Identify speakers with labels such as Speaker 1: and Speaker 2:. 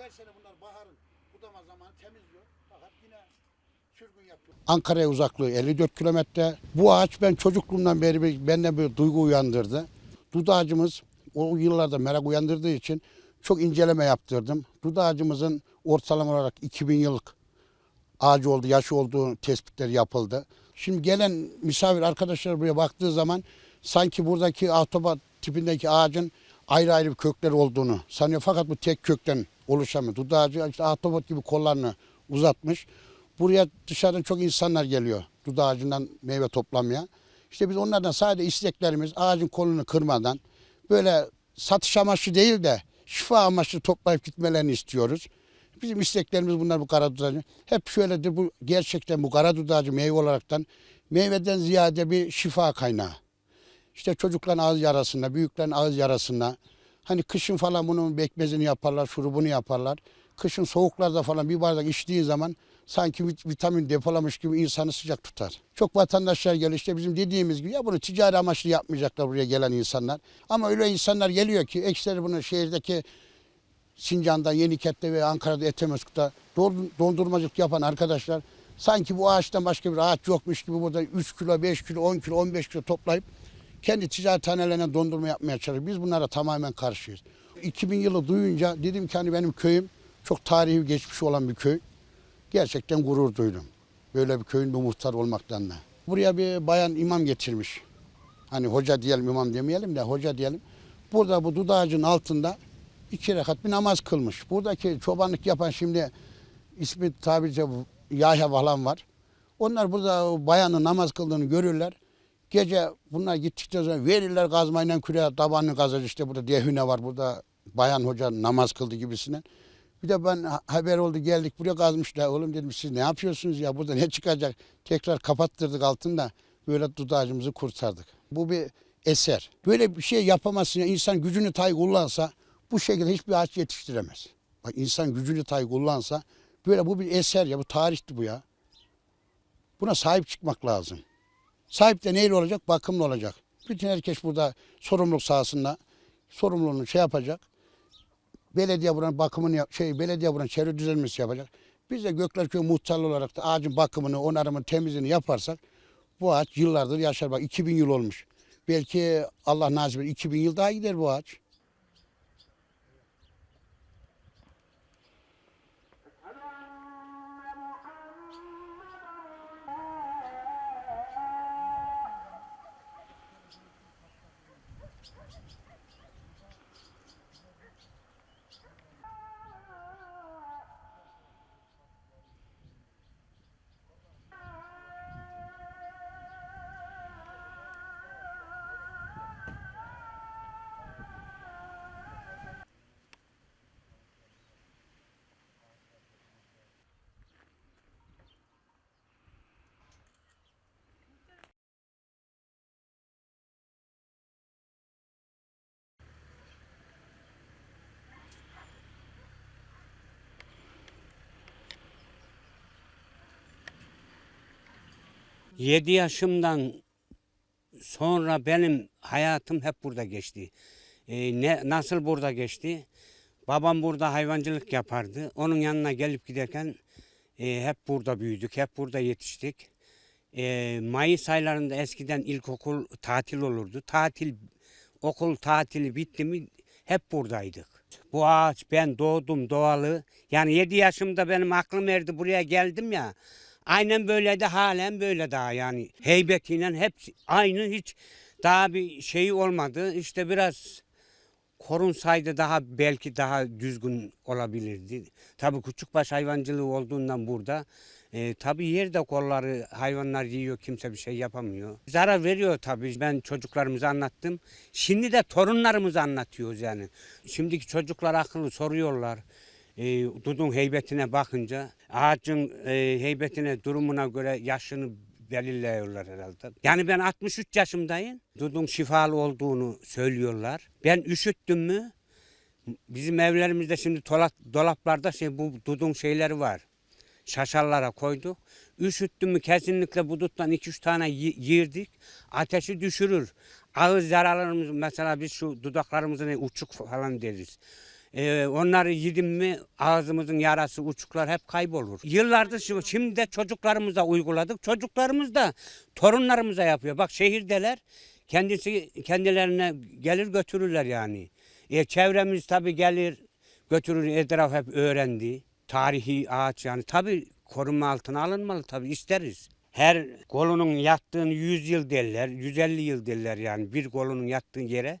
Speaker 1: her sene bunlar baharın budama zamanı temizliyor. Fakat yine sürgün yapıyor. Ankara'ya uzaklığı 54 kilometre. Bu ağaç ben çocukluğumdan beri bende bir duygu uyandırdı. Dut ağacımız o yıllarda merak uyandırdığı için çok inceleme yaptırdım. Dut ağacımızın ortalama olarak 2000 yıllık ağacı oldu, yaşı olduğu tespitleri yapıldı. Şimdi gelen misafir arkadaşlar buraya baktığı zaman sanki buradaki ahtabat tipindeki ağacın ayrı ayrı bir kökleri olduğunu sanıyor. Fakat bu tek kökten oluşamıyor. Dut ağacı işte ahtabat gibi kollarını uzatmış. Buraya dışarıdan çok insanlar geliyor dut ağacından meyve toplamaya. İşte biz onlardan sadece isteklerimiz ağacın kolunu kırmadan böyle satış amaçlı değil de şifa amaçlı toplayıp gitmelerini istiyoruz. Bizim isteklerimiz bunlar bu kara dudağcı. Hep şöyledir bu gerçekten bu kara dudağcı meyve olaraktan meyveden ziyade bir şifa kaynağı. İşte çocukların ağız yarasında, büyüklerin ağız yarasında. Hani kışın falan bunun bekmezini yaparlar, şurubunu yaparlar. Kışın soğuklarda falan bir bardak içtiği zaman sanki vit- vitamin depolamış gibi insanı sıcak tutar. Çok vatandaşlar geliyor işte bizim dediğimiz gibi ya bunu ticari amaçlı yapmayacaklar buraya gelen insanlar. Ama öyle insanlar geliyor ki ekseri bunu şehirdeki Sincan'da, Yeniket'te ve Ankara'da Etemeskut'ta don- dondurmacılık yapan arkadaşlar sanki bu ağaçtan başka bir ağaç yokmuş gibi burada 3 kilo, 5 kilo, 10 kilo, 15 kilo toplayıp kendi ticarethanelerine dondurma yapmaya çalışıyor. Biz bunlara tamamen karşıyız. 2000 yılı duyunca dedim ki hani benim köyüm çok tarihi geçmiş olan bir köy. Gerçekten gurur duydum. Böyle bir köyün bir muhtar olmaktan da. Buraya bir bayan imam getirmiş. Hani hoca diyelim imam demeyelim de hoca diyelim. Burada bu dut ağacının altında iki rekat bir namaz kılmış. Buradaki çobanlık yapan şimdi ismi tabirce Yahya falan var. Onlar burada bayanın namaz kıldığını görürler. Gece bunlar gittikten sonra verirler kazmayla küreğe tabanını kazar işte burada devine var burada bayan hoca namaz kıldı gibisinden. Bir de ben ha- haber oldu geldik buraya kazmışlar. Oğlum dedim siz ne yapıyorsunuz ya burada ne çıkacak? Tekrar kapattırdık altında böyle dut ağacımızı kurtardık. Bu bir eser. Böyle bir şey yapamazsın ya insan gücünü tay kullansa bu şekilde hiçbir ağaç yetiştiremez. Bak insan gücünü tay kullansa böyle bu bir eser ya bu tarihti bu ya. Buna sahip çıkmak lazım. Sahip de neyle olacak? Bakımlı olacak. Bütün herkes burada sorumluluk sahasında sorumluluğunu şey yapacak. Belediye buranın bakımını şey belediye buranın çevre düzenlemesi yapacak. Biz de Göklerköy muhtarlı olarak da ağacın bakımını, onarımını, temizliğini yaparsak bu ağaç yıllardır yaşar. Bak 2000 yıl olmuş. Belki Allah nasip eder 2000 yıl daha gider bu ağaç.
Speaker 2: Yedi yaşımdan sonra benim hayatım hep burada geçti. Ee, ne nasıl burada geçti? Babam burada hayvancılık yapardı. Onun yanına gelip giderken e, hep burada büyüdük, hep burada yetiştik. E, Mayıs aylarında eskiden ilkokul tatil olurdu. Tatil, okul tatili bitti mi hep buradaydık. Bu ağaç ben doğdum doğalı. Yani 7 yaşımda benim aklım erdi buraya geldim ya. Aynen böyle de halen böyle daha yani heybetiyle hep aynı hiç daha bir şey olmadı. İşte biraz korunsaydı daha belki daha düzgün olabilirdi. Tabii küçükbaş hayvancılığı olduğundan burada e, tabii yerde kolları hayvanlar yiyor kimse bir şey yapamıyor. Zarar veriyor tabii ben çocuklarımıza anlattım. Şimdi de torunlarımıza anlatıyoruz yani. Şimdiki çocuklar akıllı soruyorlar. E, dudun heybetine bakınca ağacın e, heybetine durumuna göre yaşını belirliyorlar herhalde. Yani ben 63 yaşımdayım. Dudun şifalı olduğunu söylüyorlar. Ben üşüttüm mü bizim evlerimizde şimdi dolap, dolaplarda şey bu dudun şeyleri var. Şaşallara koyduk. Üşüttüm mü kesinlikle bu duttan 2-3 tane yi- yiyirdik. Ateşi düşürür. Ağız yaralarımız mesela biz şu dudaklarımızı ne uçuk falan deriz. Ee, onları yedim mi ağzımızın yarası, uçuklar hep kaybolur. Yıllardır şu- şimdi de çocuklarımıza uyguladık. Çocuklarımız da torunlarımıza yapıyor. Bak şehirdeler kendisi kendilerine gelir götürürler yani. E, çevremiz tabii gelir götürür etraf hep öğrendi. Tarihi ağaç yani tabii korunma altına alınmalı tabii isteriz. Her kolunun yattığını 100 yıl derler, 150 yıl derler yani bir kolunun yattığı yere